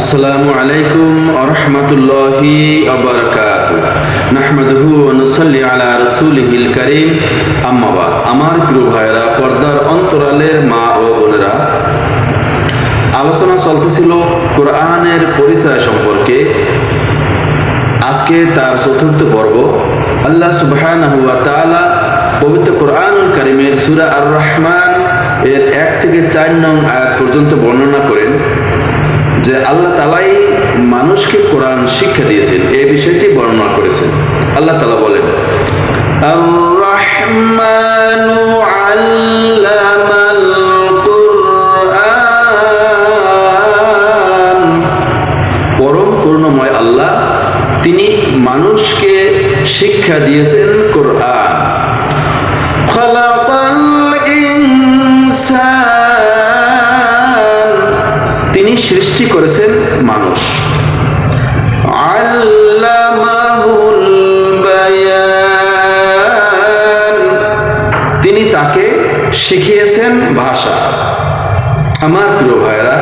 আসসালামু আলাইকুম রহমতুল্লাহি আবরকাত নাহমাদহু অনুসল্লি আলা রসুলহিল করিম। আম্মাবাদ আমার প্রিয় ভাইরা পর্দার অন্তরালের মা ও বোনেরা, আলোচনা চলতেছিল কোরআনের পরিচয় সম্পর্কে। আজকে তার চতুর্থ পর্ব। আল্লাহ সুবহানাহু ওয়া তাআলা পবিত্র কোরআনুল কারিমের সূরা আর রহমান এর এক থেকে চার নং আয়াত পর্যন্ত বর্ণনা করেন। যে আল্লাহ তালাই মানুষকে কোরআন শিক্ষা দিয়েছেন, এই বিষয়টি বর্ণনা করেছেন। আল্লাহ তালা বলেন পরম করুণাময় আল্লাহ, তিনি মানুষকে শিক্ষা দিয়েছেন কোরআন। আমার প্রিয় ভাইরা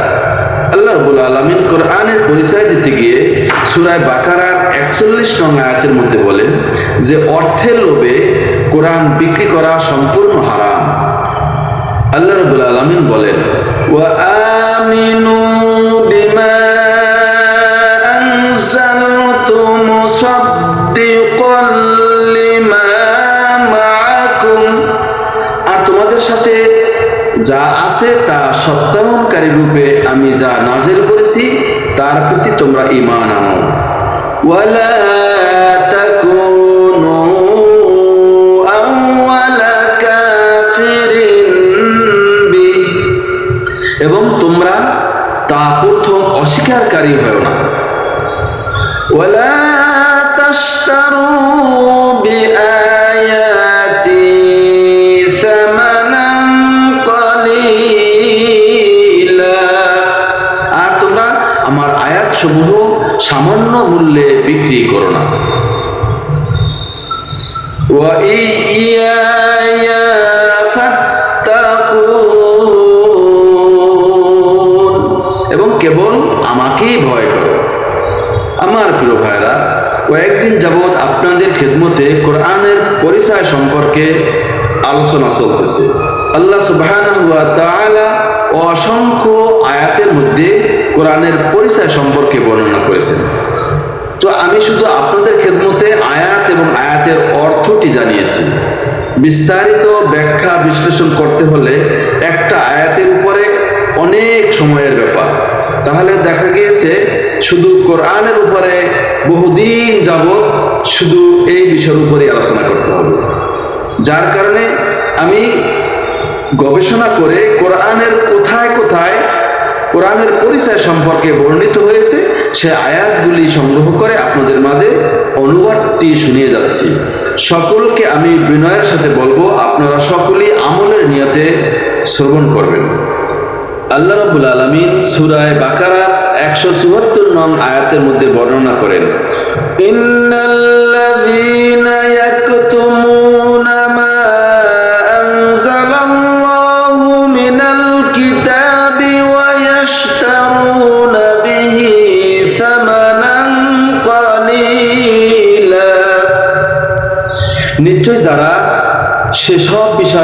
আল্লাহবুল আলমিন কোরআনের পরিচয় দিতে গিয়ে সুরায় বাকারার একচল্লিশ নং আয়াতের মধ্যে বলেন যে অর্থের লোভে কোরআন বিক্রি করা সম্পূর্ণ হারাম। আল্লাহ রবুল আলমিন বলেন, ওয়া আমিনু আর তোমাদের সাথে যা আছে তা সত্যায়নকারী রূপে আমি যা নাজেল করেছি, তার প্রতি তোমরা ইমান আনো। ওয়ালা এবং তোমরা তা প্রথম অস্বীকারী হও না। ওয়ালা তাশতারু আয়াতসমূহ সামান্য মূল্যে বিক্রি করো না। এবং কেবল আমাকেই ভয় করো। আমার প্রিয় ভাইরা কয়েকদিন যাবৎ আপনাদের খেদমতে কোরআনের পরিচয় সম্পর্কে আলোচনা চলতেছে। আল্লাহ সুবাহ অসংখ্য আয়াতের মধ্যে কোরআনের পরিচয় সম্পর্কে বর্ণনা করেছেন। তো আমি শুধু আপনাদের খেদমতে আয়াত এবং আয়াতের অর্থটি জানিয়েছি। বিস্তারিত ব্যাখ্যা বিশ্লেষণ করতে হলে একটা আয়াতের উপরে অনেক সময়ের ব্যাপার। তাহলে দেখা গিয়েছে, শুধু কোরআনের উপরে বহুদিন যাবৎ শুধু এই বিষয়ের উপরে আলোচনা করতে হবে। যার কারণে আমি গবেষণা করে কোরআনের কোথায় কোথায় কোরআনের পরিচয় সম্পর্কে বর্ণিত হয়েছে, সে আয়াতগুলি সংগ্রহ করে আপনাদের মাঝে অনুবাদটি শুনিয়ে যাচ্ছি। সকলকে আমি বিনয়ের সাথে বলব, আপনারা সকলেই আমলের নিয়তে শ্রবণ করবেন। আল্লাহ রাব্বুল আলামিন সুরায় বাকারা 174 নং আয়াতের মধ্যে বর্ণনা করেন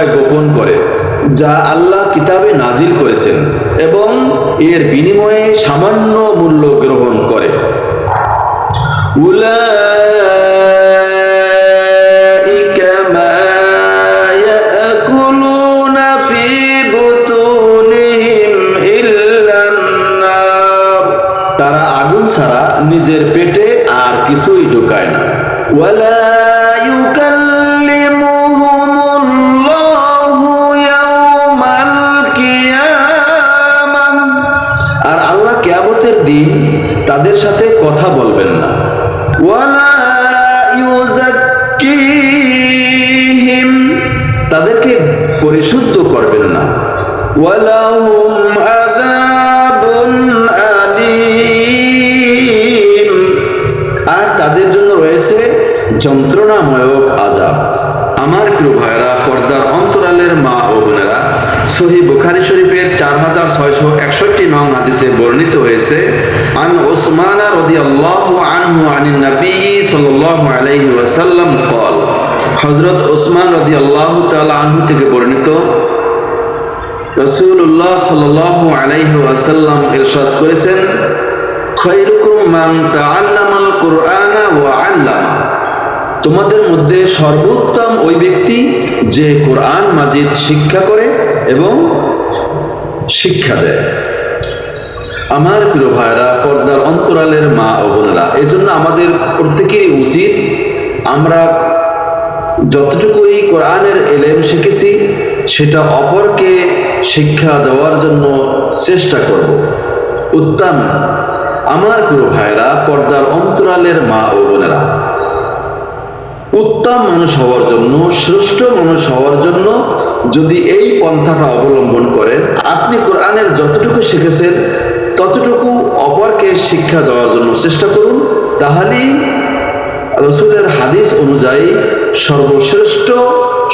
বিষয় গোপন করে, যা আল্লাহ কিতাবে নাজিল করেছেন এবং এর বিনিময়ে সামান্য মূল্য গ্রহণ করে। তারা আগুন ছাড়া নিজের পেটে আর কিছুই ঢুকায় না। দিন তাদের সাথে কথা বলবেন না। তাদেরকে পরিশুদ্ধ করবেন না। আর তাদের জন্য রয়েছে যন্ত্রণাময়ক আজাব আমার প্রিয় ভাইরা পর্দার অন্তরালের মা ও বোনেরা, সহি বুখারি শরীফের চার হাজার ছয়শো একষট্টি নং হাদিসে বর্ণিত হয়েছে, আন ওসমান রাদিয়াল্লাহু আনহু নবী আলাইহি ওয়াসাল্লাম কল ওসমান আনহু থেকে বর্ণিত, রাসূলুল্লাহ সাল্লাল্লাহু আলাইহি ওয়াসাল্লাম ইরশাদ করেছেন খায়রুকুম মান তাআল্লামাল কুরআনা ওয়া তোমাদের মধ্যে সর্বোত্তম ওই ব্যক্তি যে কোরআন মাজিদ শিক্ষা করে এবং শিক্ষা দেয়। আমার প্রিয় ভাইরা পর্দার অন্তরালের মা ও বোনেরা, এজন্য আমাদের প্রত্যেকেরই উচিত আমরা যতটুকুই কোরআনের এলেম শিখেছি, সেটা অপরকে শিক্ষা দেওয়ার জন্য চেষ্টা করব। উত্তম, আমার প্রিয় ভাইরা পর্দার অন্তরালের মা ও বোনেরা, উত্তম মানুষ হওয়ার জন্য, শ্রেষ্ঠ মানুষ হওয়ার জন্য যদি এই পন্থাটা অবলম্বন করেন, আপনি কোরআনের যতটুকু শিখেছেন ততটুকু অপরকে শিক্ষা দেওয়ার জন্য চেষ্টা করুন, তাহলেই রসুলের হাদিস অনুযায়ী সর্বশ্রেষ্ঠ,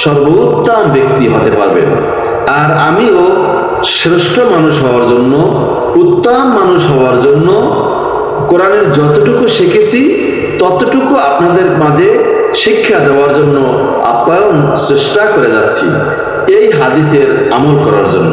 সর্বোত্তম ব্যক্তি হতে পারবেন আর আমিও শ্রেষ্ঠ মানুষ হওয়ার জন্য, উত্তম মানুষ হওয়ার জন্য কোরআনের যতটুকু শিখেছি, ততটুকু আপনাদের মাঝে শিক্ষা দেওয়ার জন্য আপ্যায়ন, চেষ্টা করে যাচ্ছি। এই হাদিসের আমল করার জন্য।